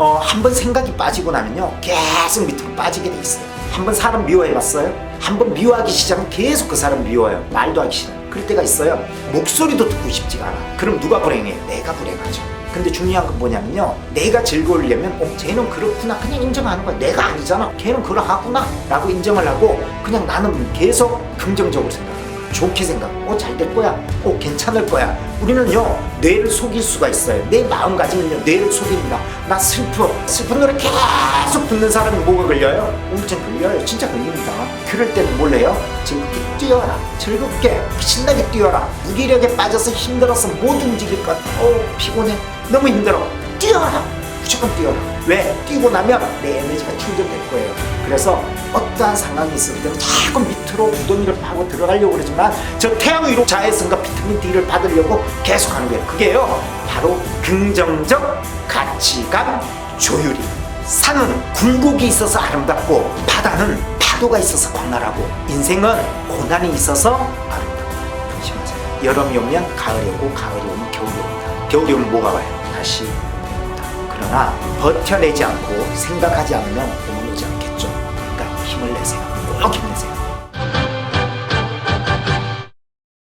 어, 한 번 생각이 빠지고 나면요 계속 밑으로 빠지게 돼 있어요. 한 번 사람 미워해봤어요? 한 번 미워하기 시작하면 계속 그 사람 미워요. 말도 하기 싫어. 그럴 때가 있어요. 목소리도 듣고 싶지가 않아. 그럼 누가 불행해? 내가 불행하죠. 근데 중요한 건 뭐냐면요. 내가 즐거우려면, 어, 쟤는 그렇구나. 그냥 인정하는 거야. 내가 아니잖아. 걔는 그러하구나. 라고 인정을 하고, 그냥 나는 계속 긍정적으로 생각해. 좋게 생각하고, 어, 잘 될 거야. 어, 괜찮을 거야. 우리는요, 뇌를 속일 수가 있어요. 내 마음가짐은요, 뇌를 속입니다. 나 슬퍼. 슬픈 노래 계속 듣는 사람이 뭐가 걸려요? 우울증 걸려요. 진짜 걸립니다. 그럴 때는 뭘 해요? 즐겁게 뛰어라. 즐겁게, 신나게 뛰어라. 무기력에 빠져서 힘들어서 못 움직일 것. 어, 피곤해. 너무 힘들어. 뛰어라. 무조건 뛰어라. 왜? 뛰고 나면 내 에너지가 충전될 거예요. 그래서 어떠한 상황이 있을 때는 자꾸 밑으로 구덩이를 파고 들어가려고 그러지만 저 태양 위로 자외선과 비타민 D를 받으려고 계속 하는 거예요. 그게요. 바로 긍정적 가치관 조율이. 산은 굴곡이 있어서 아름답고 바다는 파도가 있어서 광활하고 인생은 고난이 있어서 아름답고 조심하세요. 여름이 오면 가을이 오고 가을이 오면 겨울이 옵니다. 겨울이 오면 뭐가 와요? 다시. 그러나 버텨내지 않고 생각하지 않으면 오면 오지 않겠죠. 그러니까 힘을 내세요. 꼭 힘내세요.